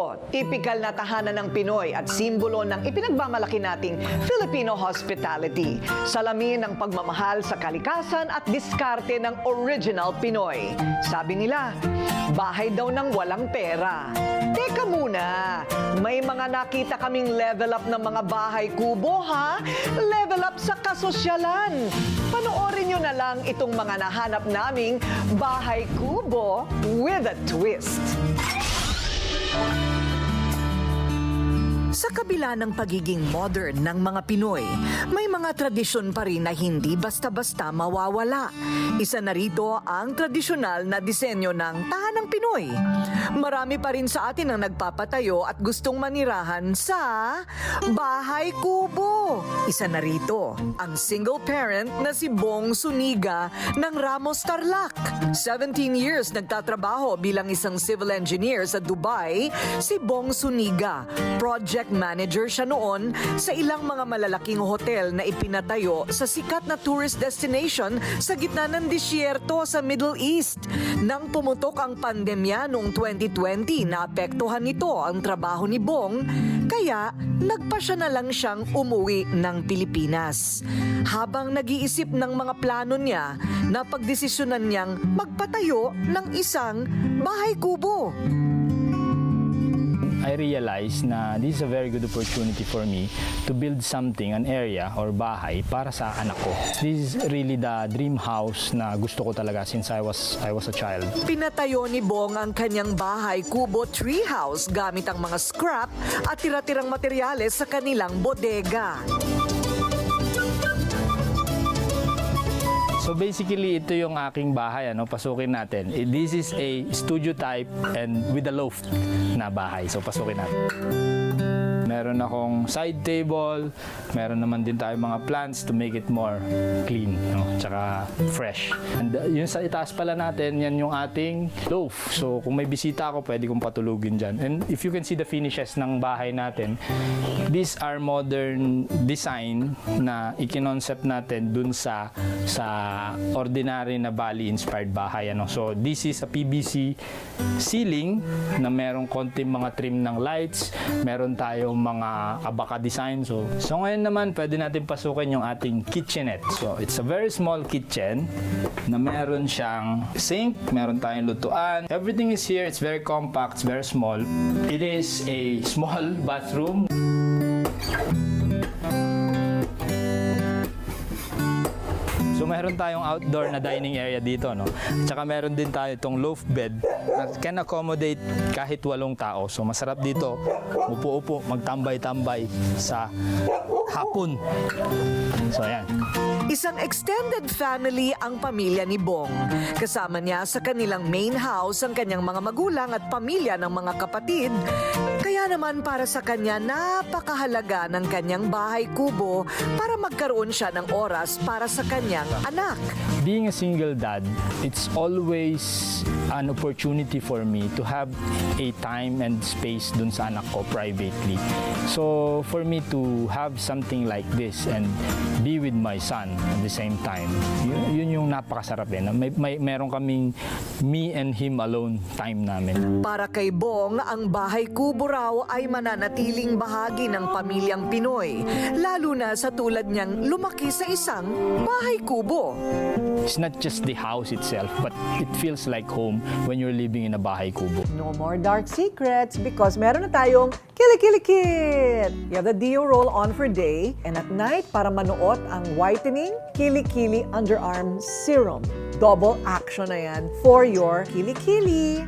Kubo, tipikal na tahanan ng Pinoy at simbolo ng ipinagmamalaki nating Filipino hospitality. Salamin ng pagmamahal sa kalikasan at diskarte ng original Pinoy. Sabi nila, bahay daw ng walang pera. Teka muna, may mga nakita kaming level up ng mga bahay kubo ha? Level up sa kasosyalan. Panoorin nyo na lang itong mga nahanap naming bahay kubo with a twist. Sa kabila ng pagiging modern ng mga Pinoy, may mga tradisyon pa rin na hindi basta-basta mawawala. Isa na rito ang tradisyonal na disenyo ng tahanang Pinoy. Marami pa rin sa atin ang nagpapatayo at gustong manirahan sa bahay kubo. Isa na rito ang single parent na si Bong Suniga ng Ramos Tarlac. 17 years nagtatrabaho bilang isang civil engineer sa Dubai, si Bong Suniga. Project manager siya noon sa ilang mga malalaking hotel na ipinatayo sa sikat na tourist destination sa gitna ng disyerto sa Middle East. Nang pumutok ang pandemya noong 2020, naapektuhan nito ang trabaho ni Bong, kaya nagpa siya na lang siyang umuwi ng Pilipinas. Habang nag-iisip ng mga plano niya, napagdesisyonan niyang magpatayo ng isang bahay kubo. I realized na this is a very good opportunity for me to build something, an area or bahay para sa anak ko. This is really the dream house na gusto ko talaga since I was I was a child. Pinatayo ni Bong ang kanyang bahay kubo treehouse gamit ang mga scrap at tira-tirang materyales sa kanilang bodega. So basically, ito yung aking bahay. Ano? Pasukin natin. Eh, This is a studio type and with a loft na bahay. So pasukin natin. Meron akong side table. Meron naman din tayo mga plants to make it more clean. No? Tsaka fresh. And uh, yun sa itaas pala natin, yan yung ating loaf. So kung may bisita ako, pwede kong patulugin dyan. And if you can see the finishes ng bahay natin, these are modern design na ikinoncept natin dun sa sa ordinary na Bali-inspired bahay. Ano? So, this is a PVC ceiling na merong konting mga trim ng lights, meron tayong mga abaka design. So, so ngayon naman, pwede natin pasukin yung ating kitchenette. So, it's a very small kitchen na meron siyang sink, meron tayong lutuan. Everything is here. It's very compact, it's very small. It is a small bathroom. Meron tayong outdoor na dining area dito, no? Tsaka meron din tayo itong loaf bed na can accommodate kahit walong tao. So masarap dito, upo-upo, magtambay-tambay sa hapon. So ayan. Isang extended family ang pamilya ni Bong. Kasama niya sa kanilang main house ang kanyang mga magulang at pamilya ng mga kapatid. Kaya naman para sa kanya napakahalaga ng kanyang bahay kubo para magkaroon siya ng oras para sa kanyang anak. Being a single dad, it's always an opportunity for me to have a time and space dun sa anak ko privately. So for me to have something like this and be with my son at the same time, yun, yun yung napakasarap eh. na May, may, meron kaming me and him alone time namin. Para kay Bong, ang bahay kubo raw ay mananatiling bahagi ng pamilyang Pinoy. Lalo na sa tulad niyang lumaki sa isang bahay kubo. It's not just the house itself, but it feels like home when you're living in a bahay kubo. No more dark secrets because meron na tayong Kili-Kili-Kit! You have the Dio roll on for day and at night para manuot ang whitening Kili-Kili Underarm Serum. Double action na yan for your Kili-Kili.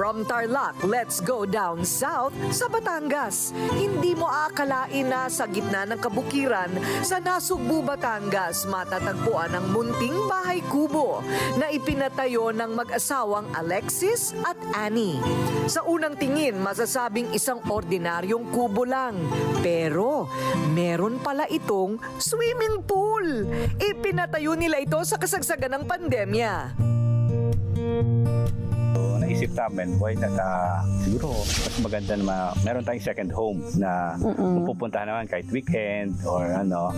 From Tarlac, let's go down south sa Batangas. Hindi mo akalain na sa gitna ng kabukiran sa Nasugbu, Batangas, matatagpuan ang munting bahay kubo na ipinatayo ng mag-asawang Alexis at Annie. Sa unang tingin, masasabing isang ordinaryong kubo lang. Pero meron pala itong swimming pool. Ipinatayo nila ito sa kasagsagan ng pandemya. Naisip namin, why not, ah, siguro, mas maganda na ma- meron tayong second home na pupuntahan naman kahit weekend or ano.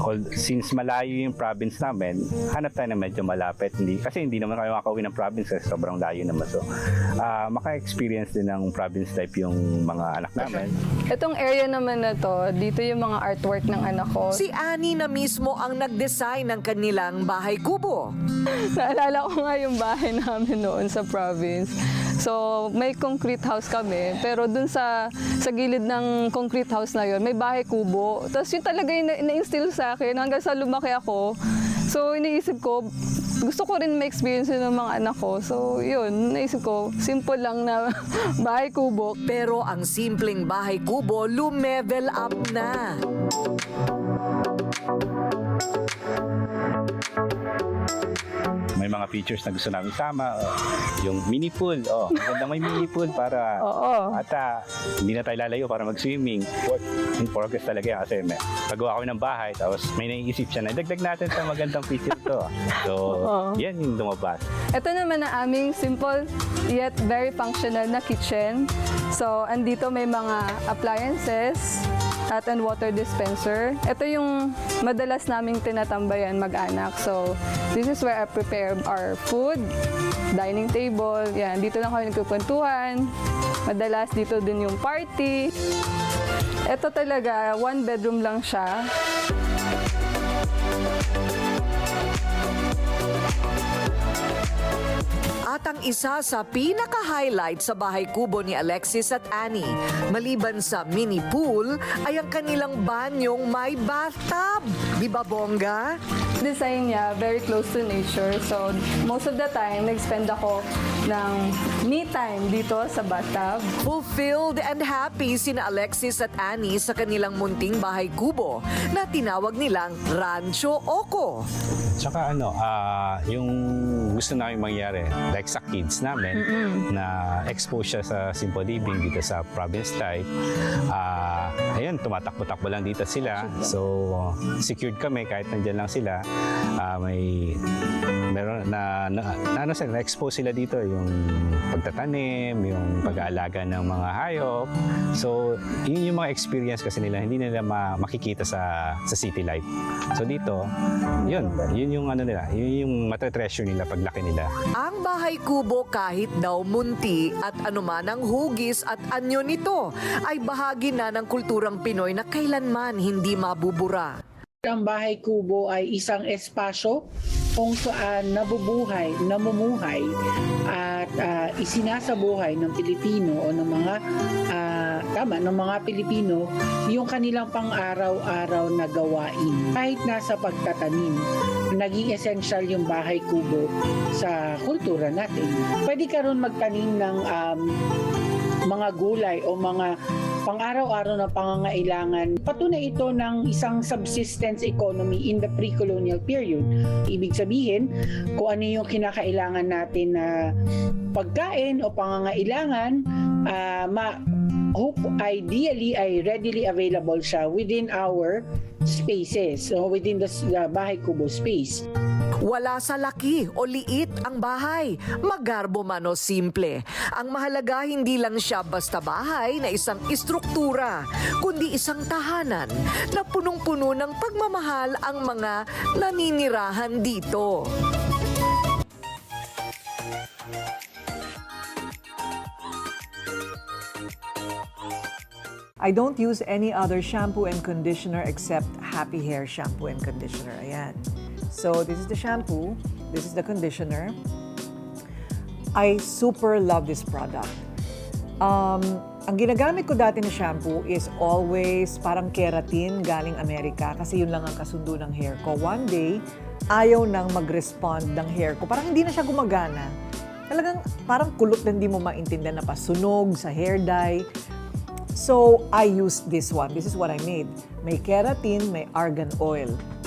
all- since malayo yung province namin, hanap tayo na medyo malapit. Hindi, kasi hindi naman kayo makauwi ng province kasi sobrang layo naman. So, ah, maka-experience din ng province life yung mga anak namin. Itong area naman na to, dito yung mga artwork ng anak ko. Si Annie na mismo ang nag-design ng kanilang bahay kubo. Naalala ko nga yung bahay namin noon sa province. So, may concrete house kami, pero dun sa sa gilid ng concrete house na yun, may bahay kubo. Tapos yun talaga yung na- na-instill sa akin hanggang sa lumaki ako. So, iniisip ko, gusto ko rin ma-experience ng mga anak ko. So, yun, naisip ko, simple lang na bahay kubo. Pero ang simpleng bahay kubo lumevel up na. May mga features na gusto namin sama. oh, yung mini pool. Oh, maganda may mini pool para Oo. at ah, hindi na tayo lalayo para mag-swimming. Work in progress talaga yan kasi may, pagawa kami ng bahay tapos may naiisip siya na dagdag natin sa magandang feature to. So, yan yung lumabas. Ito naman ang aming simple yet very functional na kitchen. So, andito may mga appliances, hot and water dispenser. Ito yung madalas naming tinatambayan mag-anak. So, this is where I prepare our food, dining table. Yan, dito lang kami nagkukwentuhan. Madalas dito din yung party. Ito talaga, one bedroom lang siya. At ang isa sa pinaka-highlight sa bahay kubo ni Alexis at Annie, maliban sa mini pool, ay ang kanilang banyong may bathtub. Di ba, bongga? design niya very close to nature. So, most of the time, nag-spend ako ng me time dito sa bathtub. Fulfilled and happy sina Alexis at Annie sa kanilang munting bahay kubo na tinawag nilang Rancho Oko. Tsaka ano, ah, yung gusto namin mangyari, like sa kids namin, na expose siya sa simple living dito sa province life. Ah, ayun, tumatakbo-takbo lang dito sila. So, secured kami kahit nandyan lang sila. Ah, may meron na, na, na ano sila, na-expose sila dito yung pagtatanim, yung pag-aalaga ng mga hayop. So, yun yung mga experience kasi nila, hindi nila ma- makikita sa sa city life. So dito, yun, yun yung ano nila, yun yung matetreasure nila paglaki nila. Ang bahay kubo kahit daw munti at anuman ang hugis at anyo nito ay bahagi na ng kulturang Pinoy na kailanman hindi mabubura. Ang bahay kubo ay isang espasyo kung saan nabubuhay, namumuhay at ah, isinasabuhay ng Pilipino o ng mga ah, tama ng mga Pilipino yung kanilang pang-araw-araw na gawain. Kahit nasa pagtatanim, naging essential yung bahay kubo sa kultura natin. Pwede ka ron magtanim ng um, mga gulay o mga pang-araw-araw na pangangailangan. Patunay ito ng isang subsistence economy in the pre-colonial period. Ibig sabihin, kung ano yung kinakailangan natin na pagkain o pangangailangan, ah, ma hope ideally ay readily available siya within our spaces, so within the, the bahay kubo space. Wala sa laki o liit ang bahay, magarbo man o simple. Ang mahalaga hindi lang siya basta bahay na isang istruktura, kundi isang tahanan na punong-puno ng pagmamahal ang mga naninirahan dito. I don't use any other shampoo and conditioner except Happy Hair shampoo and conditioner. Ayan. So, this is the shampoo. This is the conditioner. I super love this product. Um, ang ginagamit ko dati na shampoo is always parang keratin galing Amerika kasi yun lang ang kasundo ng hair ko. One day, ayaw nang mag-respond ng hair ko. Parang hindi na siya gumagana. Talagang parang kulot na hindi mo maintindihan na pasunog sa hair dye. So, I used this one. This is what I made. May keratin, may argan oil.